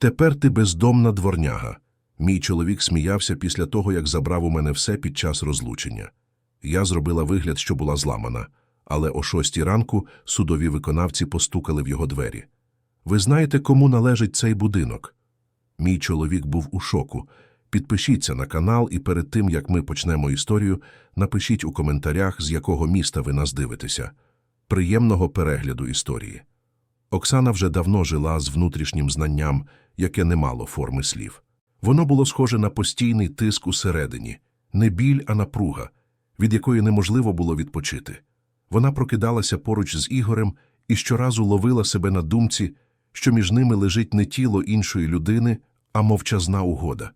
Тепер ти бездомна дворняга. Мій чоловік сміявся після того, як забрав у мене все під час розлучення. Я зробила вигляд, що була зламана, але о шостій ранку судові виконавці постукали в його двері. Ви знаєте, кому належить цей будинок? Мій чоловік був у шоку. Підпишіться на канал і перед тим, як ми почнемо історію, напишіть у коментарях, з якого міста ви нас дивитеся. Приємного перегляду історії. Оксана вже давно жила з внутрішнім знанням, яке не мало форми слів. Воно було схоже на постійний тиск усередині, не біль, а напруга, від якої неможливо було відпочити. Вона прокидалася поруч з Ігорем і щоразу ловила себе на думці, що між ними лежить не тіло іншої людини, а мовчазна угода.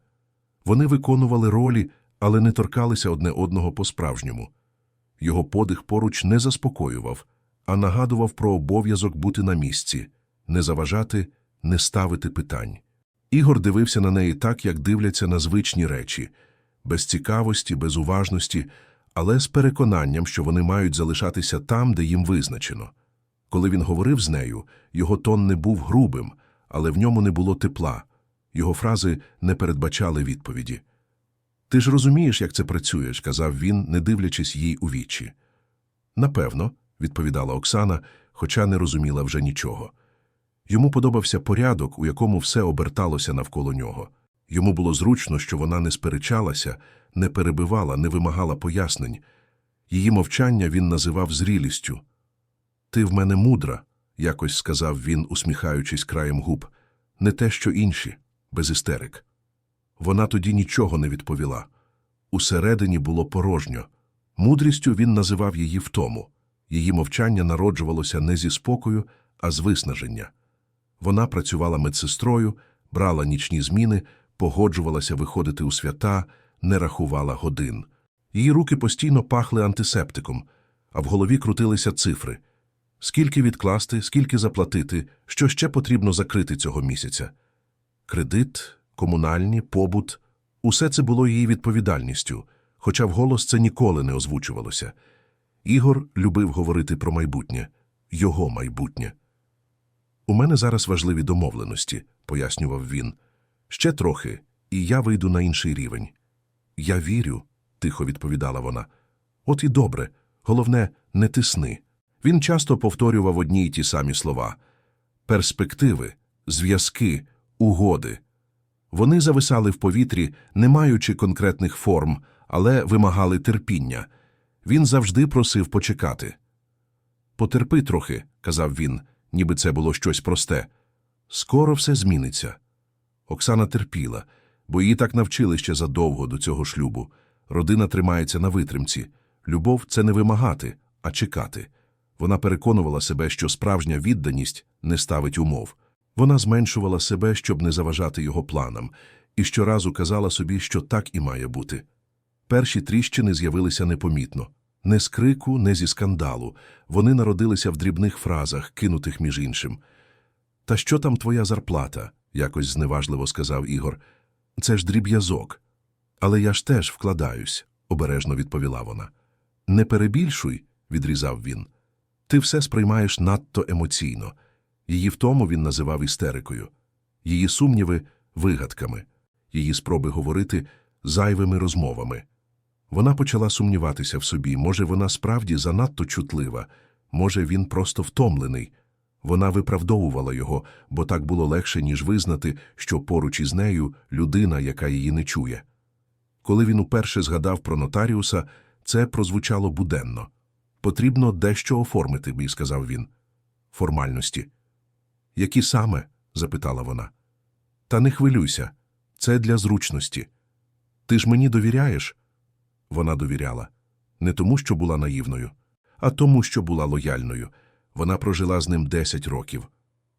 Вони виконували ролі, але не торкалися одне одного по-справжньому. Його подих поруч не заспокоював, а нагадував про обов'язок бути на місці, не заважати, не ставити питань. Ігор дивився на неї так, як дивляться на звичні речі, без цікавості, без уважності, але з переконанням, що вони мають залишатися там, де їм визначено. Коли він говорив з нею, його тон не був грубим, але в ньому не було тепла. Його фрази не передбачали відповіді. Ти ж розумієш, як це працює, сказав він, не дивлячись їй у вічі. Напевно, відповідала Оксана, хоча не розуміла вже нічого. Йому подобався порядок, у якому все оберталося навколо нього. Йому було зручно, що вона не сперечалася, не перебивала, не вимагала пояснень. Її мовчання він називав зрілістю. Ти в мене мудра, якось сказав він, усміхаючись краєм губ, не те, що інші, без істерик. Вона тоді нічого не відповіла. Усередині було порожньо. Мудрістю він називав її втому. Її мовчання народжувалося не зі спокою, а з виснаження. Вона працювала медсестрою, брала нічні зміни, погоджувалася виходити у свята, не рахувала годин. Її руки постійно пахли антисептиком, а в голові крутилися цифри. Скільки відкласти, скільки заплатити, що ще потрібно закрити цього місяця. Кредит, комунальні, побут – усе це було її відповідальністю, хоча вголос це ніколи не озвучувалося. Ігор любив говорити про майбутнє, його майбутнє. У мене зараз важливі домовленості, пояснював він. Ще трохи, і я вийду на інший рівень. Я вірю, тихо відповідала вона. От і добре, головне, не тисни. Він часто повторював одні й ті самі слова перспективи, зв'язки, угоди. Вони зависали в повітрі, не маючи конкретних форм, але вимагали терпіння. Він завжди просив почекати. Потерпи трохи, казав він, ніби це було щось просте. Скоро все зміниться. Оксана терпіла, бо її так навчили ще задовго до цього шлюбу. Родина тримається на витримці. Любов це не вимагати, а чекати. Вона переконувала себе, що справжня відданість не ставить умов. Вона зменшувала себе, щоб не заважати його планам, і щоразу казала собі, що так і має бути. Перші тріщини з'явилися непомітно. Не з крику, не зі скандалу. Вони народилися в дрібних фразах, кинутих між іншим. Та що там твоя зарплата? якось зневажливо сказав Ігор. Це ж дріб'язок. Але я ж теж вкладаюсь, обережно відповіла вона. Не перебільшуй, відрізав він. Ти все сприймаєш надто емоційно. Її втому він називав істерикою, її сумніви вигадками, її спроби говорити зайвими розмовами. Вона почала сумніватися в собі, може, вона справді занадто чутлива, може, він просто втомлений. Вона виправдовувала його, бо так було легше, ніж визнати, що поруч із нею людина, яка її не чує. Коли він уперше згадав про нотаріуса, це прозвучало буденно. Потрібно дещо оформити, бій, сказав він. Формальності. Які саме? запитала вона. Та не хвилюйся. Це для зручності. Ти ж мені довіряєш? Вона довіряла. Не тому, що була наївною, а тому, що була лояльною. Вона прожила з ним десять років.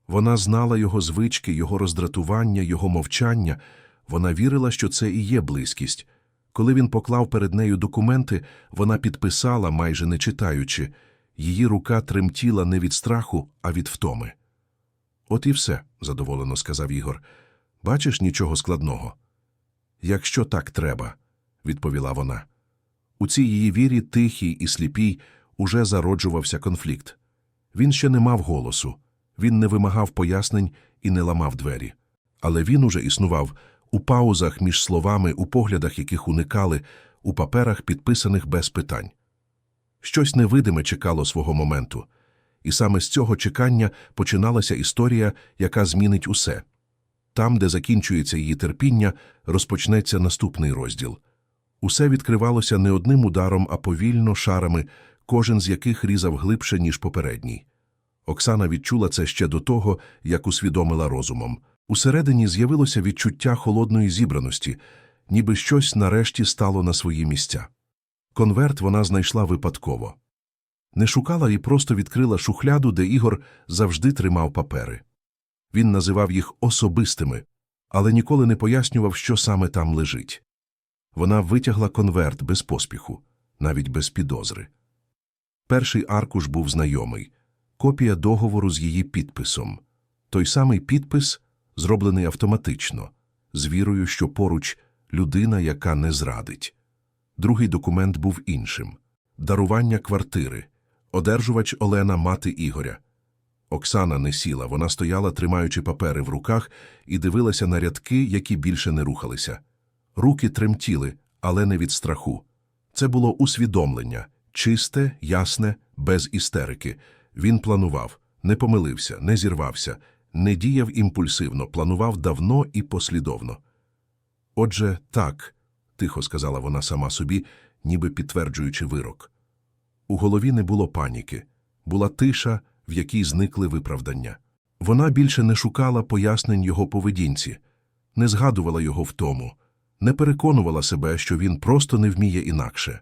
Вона знала його звички, його роздратування, його мовчання. Вона вірила, що це і є близькість. Коли він поклав перед нею документи, вона підписала, майже не читаючи. Її рука тремтіла не від страху, а від втоми. От і все, задоволено сказав Ігор. Бачиш нічого складного. Якщо так треба, відповіла вона. У цій її вірі, тихій і сліпій, уже зароджувався конфлікт. Він ще не мав голосу, він не вимагав пояснень і не ламав двері. Але він уже існував у паузах між словами, у поглядах, яких уникали, у паперах, підписаних без питань. Щось невидиме чекало свого моменту. І саме з цього чекання починалася історія, яка змінить усе. Там, де закінчується її терпіння, розпочнеться наступний розділ. Усе відкривалося не одним ударом, а повільно шарами, кожен з яких різав глибше, ніж попередній. Оксана відчула це ще до того, як усвідомила розумом. Усередині з'явилося відчуття холодної зібраності, ніби щось нарешті стало на свої місця. Конверт вона знайшла випадково. Не шукала і просто відкрила шухляду, де Ігор завжди тримав папери. Він називав їх особистими, але ніколи не пояснював, що саме там лежить. Вона витягла конверт без поспіху, навіть без підозри. Перший аркуш був знайомий копія договору з її підписом. Той самий підпис, зроблений автоматично, з вірою, що поруч людина, яка не зрадить. Другий документ був іншим дарування квартири, одержувач Олена мати Ігоря. Оксана не сіла, вона стояла, тримаючи папери в руках, і дивилася на рядки, які більше не рухалися. Руки тремтіли, але не від страху. Це було усвідомлення чисте, ясне, без істерики. Він планував, не помилився, не зірвався, не діяв імпульсивно, планував давно і послідовно. Отже, так, тихо сказала вона сама собі, ніби підтверджуючи вирок. У голові не було паніки, була тиша, в якій зникли виправдання. Вона більше не шукала пояснень його поведінці, не згадувала його втому, не переконувала себе, що він просто не вміє інакше.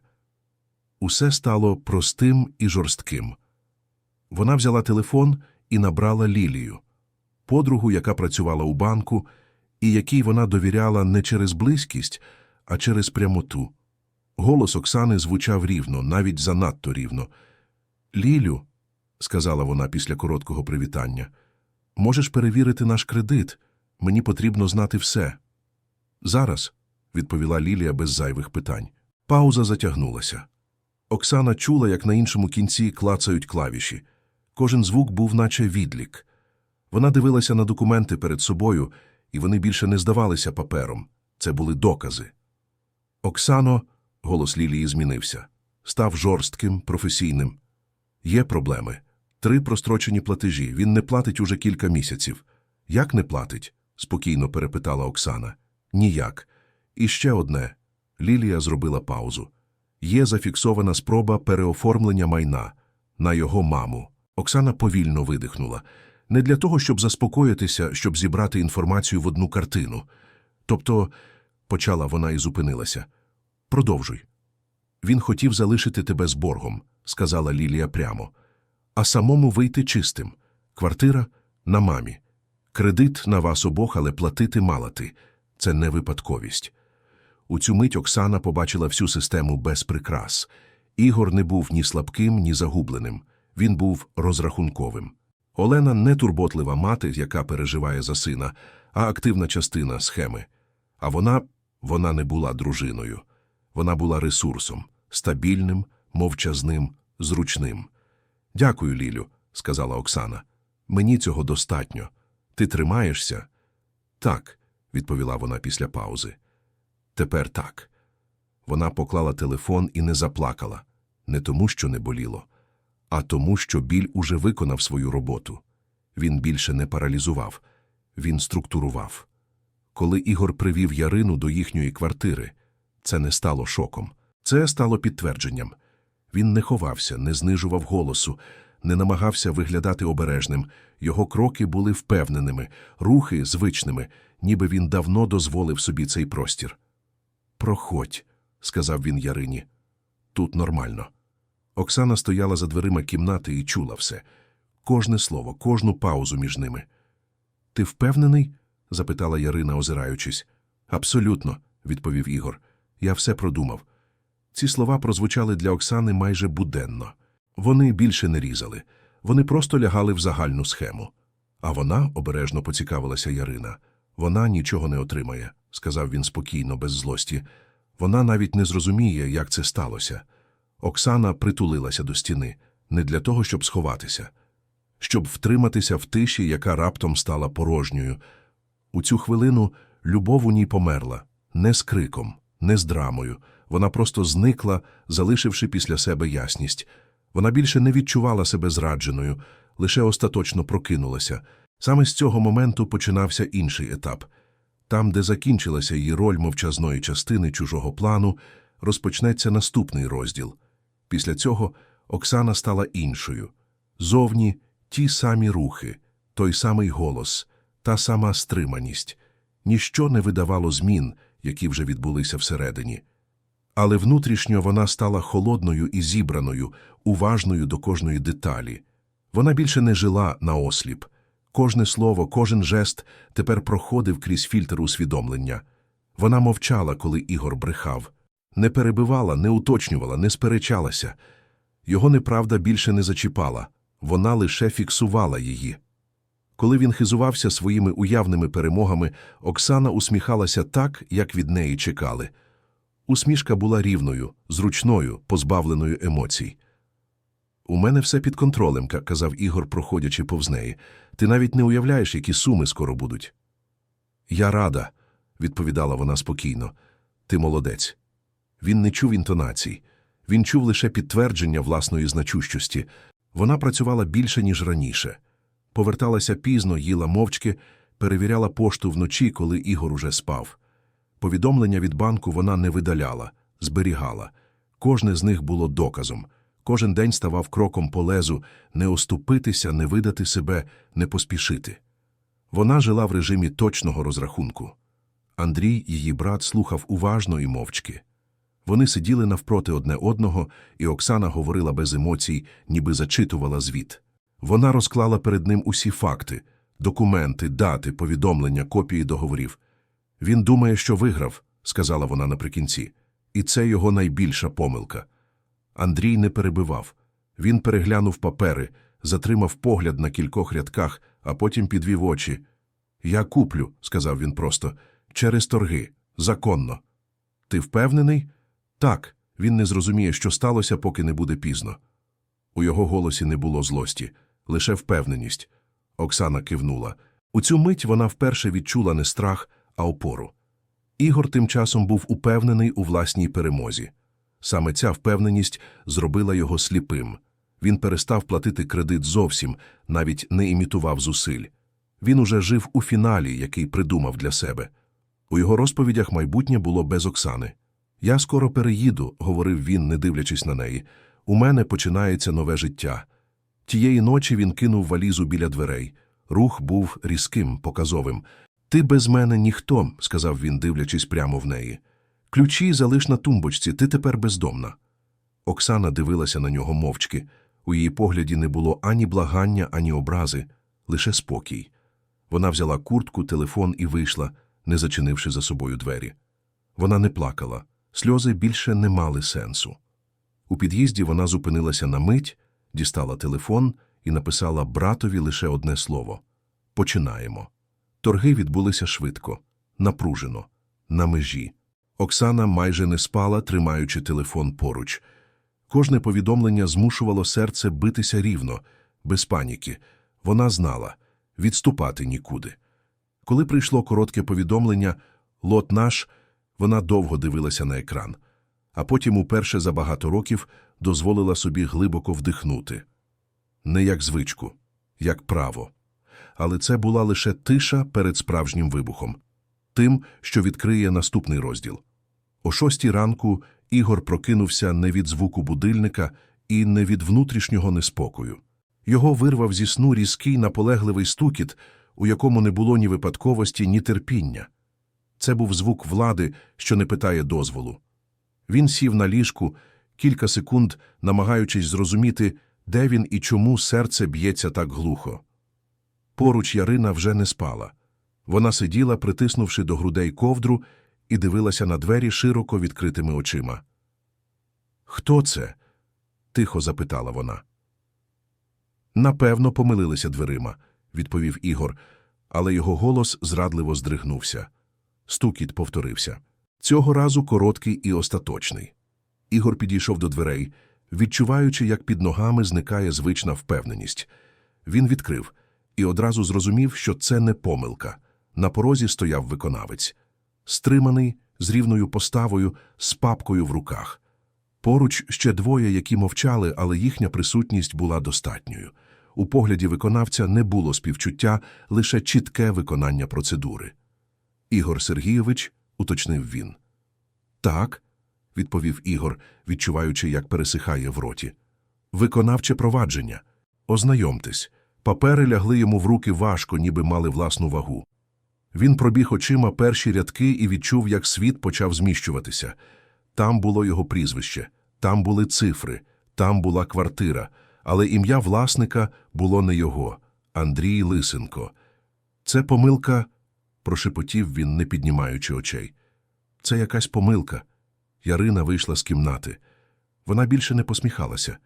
Усе стало простим і жорстким. Вона взяла телефон і набрала Лілію, подругу, яка працювала у банку, і якій вона довіряла не через близькість, а через прямоту. Голос Оксани звучав рівно, навіть занадто рівно. Лілю, сказала вона після короткого привітання, можеш перевірити наш кредит. Мені потрібно знати все. Зараз, відповіла Лілія без зайвих питань. Пауза затягнулася. Оксана чула, як на іншому кінці клацають клавіші. Кожен звук був наче відлік. Вона дивилася на документи перед собою, і вони більше не здавалися папером. Це були докази. Оксано, голос Лілії змінився, став жорстким, професійним. Є проблеми. Три прострочені платежі. Він не платить уже кілька місяців. Як не платить? спокійно перепитала Оксана. Ніяк. І ще одне. Лілія зробила паузу. Є зафіксована спроба переоформлення майна на його маму. Оксана повільно видихнула. Не для того, щоб заспокоїтися, щоб зібрати інформацію в одну картину. Тобто, почала вона і зупинилася. Продовжуй. Він хотів залишити тебе з боргом, сказала Лілія прямо, а самому вийти чистим. Квартира на мамі. Кредит на вас обох, але платити мала ти. Це не випадковість. У цю мить Оксана побачила всю систему без прикрас. Ігор не був ні слабким, ні загубленим. Він був розрахунковим. Олена не турботлива мати, яка переживає за сина, а активна частина схеми. А вона, вона не була дружиною. Вона була ресурсом, стабільним, мовчазним, зручним. Дякую, Лілю, сказала Оксана. Мені цього достатньо. Ти тримаєшся? Так, відповіла вона після паузи. Тепер так. Вона поклала телефон і не заплакала, не тому, що не боліло, а тому, що біль уже виконав свою роботу. Він більше не паралізував, він структурував. Коли Ігор привів Ярину до їхньої квартири, це не стало шоком, це стало підтвердженням. Він не ховався, не знижував голосу, не намагався виглядати обережним. Його кроки були впевненими, рухи звичними, ніби він давно дозволив собі цей простір. Проходь, сказав він Ярині. Тут нормально. Оксана стояла за дверима кімнати і чула все кожне слово, кожну паузу між ними. Ти впевнений? запитала Ярина, озираючись. Абсолютно, відповів Ігор. Я все продумав. Ці слова прозвучали для Оксани майже буденно. Вони більше не різали, вони просто лягали в загальну схему. А вона, обережно поцікавилася Ярина, вона нічого не отримає, сказав він спокійно, без злості. Вона навіть не зрозуміє, як це сталося. Оксана притулилася до стіни не для того, щоб сховатися, щоб втриматися в тиші, яка раптом стала порожньою. У цю хвилину любов у ній померла. Не з криком, не з драмою. Вона просто зникла, залишивши після себе ясність. Вона більше не відчувала себе зрадженою, лише остаточно прокинулася. Саме з цього моменту починався інший етап. Там, де закінчилася її роль мовчазної частини чужого плану, розпочнеться наступний розділ. Після цього Оксана стала іншою. Зовні ті самі рухи, той самий голос, та сама стриманість. Ніщо не видавало змін, які вже відбулися всередині. Але внутрішньо вона стала холодною і зібраною, уважною до кожної деталі. Вона більше не жила наосліп. Кожне слово, кожен жест тепер проходив крізь фільтр усвідомлення. Вона мовчала, коли Ігор брехав. Не перебивала, не уточнювала, не сперечалася. Його неправда більше не зачіпала, вона лише фіксувала її. Коли він хизувався своїми уявними перемогами, Оксана усміхалася так, як від неї чекали. Усмішка була рівною, зручною, позбавленою емоцій. У мене все під контролем, казав Ігор, проходячи повз неї. Ти навіть не уявляєш, які суми скоро будуть. Я рада, відповідала вона спокійно. Ти молодець. Він не чув інтонацій. Він чув лише підтвердження власної значущості. Вона працювала більше, ніж раніше. Поверталася пізно, їла мовчки, перевіряла пошту вночі, коли Ігор уже спав. Повідомлення від банку вона не видаляла, зберігала. Кожне з них було доказом. Кожен день ставав кроком по лезу не оступитися, не видати себе, не поспішити. Вона жила в режимі точного розрахунку. Андрій, її брат, слухав уважно і мовчки. Вони сиділи навпроти одне одного, і Оксана говорила без емоцій, ніби зачитувала звіт. Вона розклала перед ним усі факти – документи, дати, повідомлення, копії договорів. Він думає, що виграв, сказала вона наприкінці. І це його найбільша помилка. Андрій не перебивав. Він переглянув папери, затримав погляд на кількох рядках, а потім підвів очі. Я куплю, сказав він просто, через торги, законно. Ти впевнений? Так, він не зрозуміє, що сталося, поки не буде пізно. У його голосі не було злості, лише впевненість. Оксана кивнула. У цю мить вона вперше відчула не страх, а опору. Ігор тим часом був упевнений у власній перемозі. Саме ця впевненість зробила його сліпим. Він перестав платити кредит зовсім, навіть не імітував зусиль. Він уже жив у фіналі, який придумав для себе. У його розповідях майбутнє було без Оксани. Я скоро переїду, говорив він, не дивлячись на неї. У мене починається нове життя. Тієї ночі він кинув валізу біля дверей. Рух був різким, показовим. Ти без мене ніхто, сказав він, дивлячись прямо в неї. Ключі залиш на тумбочці, ти тепер бездомна. Оксана дивилася на нього мовчки. У її погляді не було ані благання, ані образи, лише спокій. Вона взяла куртку, телефон і вийшла, не зачинивши за собою двері. Вона не плакала, сльози більше не мали сенсу. У під'їзді вона зупинилася на мить, дістала телефон і написала братові лише одне слово Починаємо. Торги відбулися швидко, напружено, на межі. Оксана майже не спала, тримаючи телефон поруч. Кожне повідомлення змушувало серце битися рівно, без паніки. Вона знала – відступати нікуди. Коли прийшло коротке повідомлення «Лот наш», вона довго дивилася на екран, а потім уперше за багато років дозволила собі глибоко вдихнути. Не як звичку, як право. Але це була лише тиша перед справжнім вибухом. Тим, що відкриє наступний розділ. О шостій ранку Ігор прокинувся не від звуку будильника і не від внутрішнього неспокою. Його вирвав зі сну різкий наполегливий стукіт, у якому не було ні випадковості, ні терпіння. Це був звук влади, що не питає дозволу. Він сів на ліжку, кілька секунд намагаючись зрозуміти, де він і чому серце б'ється так глухо. Поруч Ярина вже не спала. Вона сиділа, притиснувши до грудей ковдру, і дивилася на двері широко відкритими очима. Хто це? тихо запитала вона. Напевно, помилилися дверима, відповів Ігор, але його голос зрадливо здригнувся. Стукіт повторився. Цього разу короткий і остаточний. Ігор підійшов до дверей, відчуваючи, як під ногами зникає звична впевненість. Він відкрив і одразу зрозумів, що це не помилка. На порозі стояв виконавець. Стриманий, з рівною поставою, з папкою в руках. Поруч ще двоє, які мовчали, але їхня присутність була достатньою. У погляді виконавця не було співчуття, лише чітке виконання процедури. Ігор Сергійович, уточнив він. Так, відповів Ігор, відчуваючи, як пересихає в роті. Виконавче провадження. Ознайомтесь. Папери лягли йому в руки важко, ніби мали власну вагу. Він пробіг очима перші рядки і відчув, як світ почав зміщуватися. Там було його прізвище, там були цифри, там була квартира, але ім'я власника було не його – Андрій Лисенко. Це помилка, прошепотів він, не піднімаючи очей. Це якась помилка. Ярина вийшла з кімнати. Вона більше не посміхалася.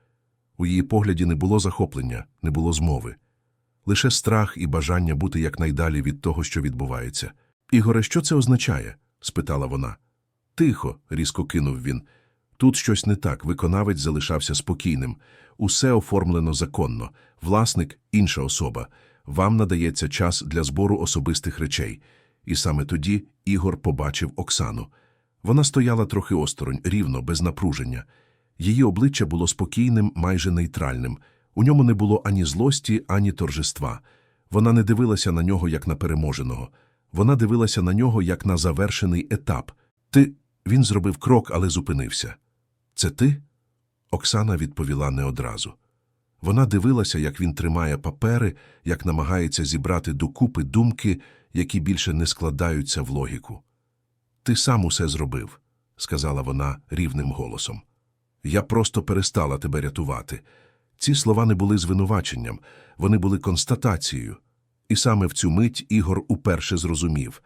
У її погляді не було захоплення, не було змови. Лише страх і бажання бути якнайдалі від того, що відбувається. Ігоре, що це означає? спитала вона. Тихо, різко кинув він. Тут щось не так, виконавець залишався спокійним. Усе оформлено законно. Власник – інша особа. Вам надається час для збору особистих речей. І саме тоді Ігор побачив Оксану. Вона стояла трохи осторонь, рівно, без напруження. Її обличчя було спокійним, майже нейтральним. У ньому не було ані злості, ані торжества. Вона не дивилася на нього, як на переможеного. Вона дивилася на нього, як на завершений етап. Ти. Він зробив крок, але зупинився. Це ти? Оксана відповіла не одразу. Вона дивилася, як він тримає папери, як намагається зібрати докупи думки, які більше не складаються в логіку. Ти сам усе зробив, сказала вона рівним голосом. Я просто перестала тебе рятувати. Ці слова не були звинуваченням, вони були констатацією. І саме в цю мить Ігор уперше зрозумів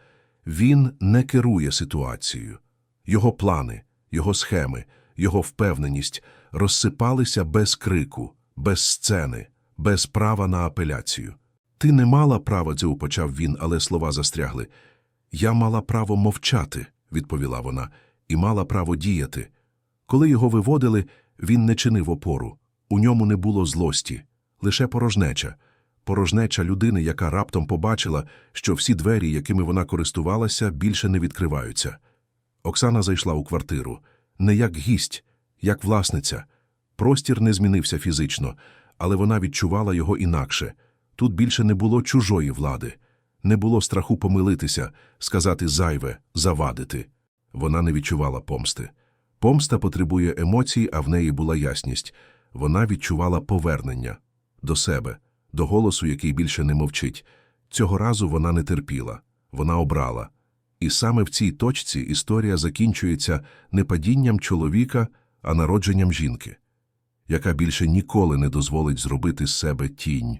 він не керує ситуацією. Його плани, його схеми, його впевненість розсипалися без крику, без сцени, без права на апеляцію. Ти не мала права, цього почав він, але слова застрягли. Я мала право мовчати, відповіла вона, і мала право діяти. Коли його виводили, він не чинив опору. У ньому не було злості, лише порожнеча. Порожнеча людини, яка раптом побачила, що всі двері, якими вона користувалася, більше не відкриваються. Оксана зайшла у квартиру. Не як гість, як власниця. Простір не змінився фізично, але вона відчувала його інакше. Тут більше не було чужої влади. Не було страху помилитися, сказати зайве, завадити. Вона не відчувала помсти. Помста потребує емоцій, а в неї була ясність. Вона відчувала повернення до себе, до голосу, який більше не мовчить. Цього разу вона не терпіла, вона обрала. І саме в цій точці історія закінчується не падінням чоловіка, а народженням жінки, яка більше ніколи не дозволить зробити з себе тінь.